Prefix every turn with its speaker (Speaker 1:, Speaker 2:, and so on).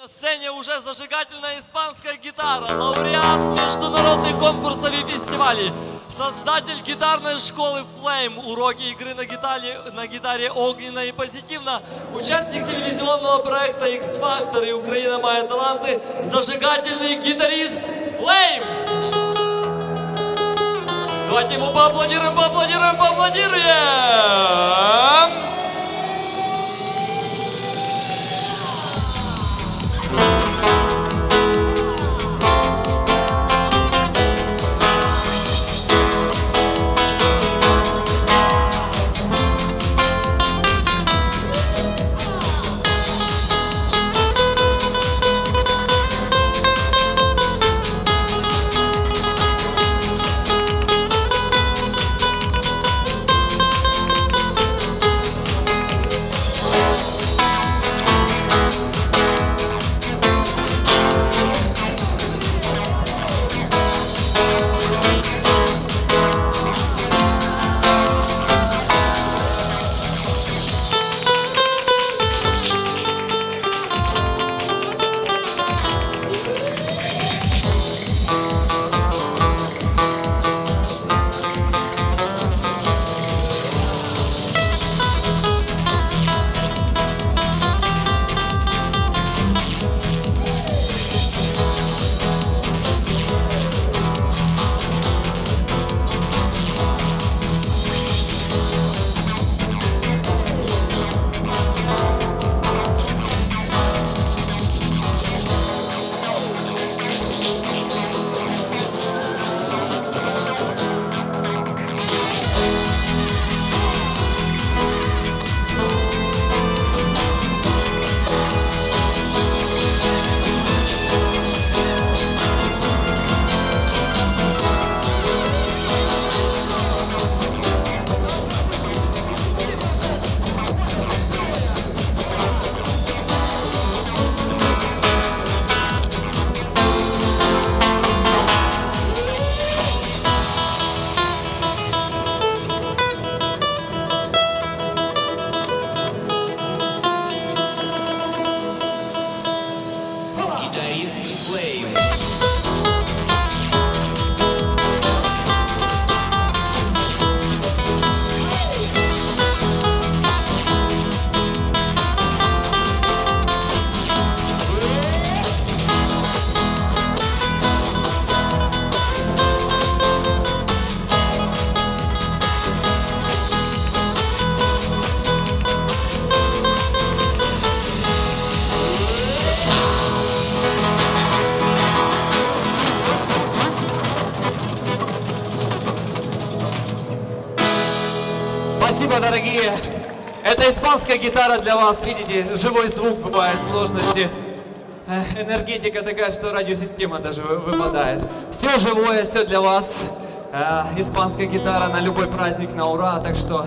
Speaker 1: На сцене уже зажигательная испанская гитара, лауреат международных конкурсов и фестивалей, создатель гитарной школы Flame, уроки игры на гитаре, на гитаре огненно и позитивно, участник телевизионного проекта X Factor и Украина Моя таланты, зажигательный гитарист Flame. Давайте ему поаплодируем, поаплодируем, поаплодируем!
Speaker 2: Спасибо, дорогие. Это испанская гитара для вас. Видите, живой звук бывает сложности. Энергетика такая, что радиосистема даже вы- выпадает. Все живое, все для вас. Э, Испанская гитара на любой праздник на ура. Так что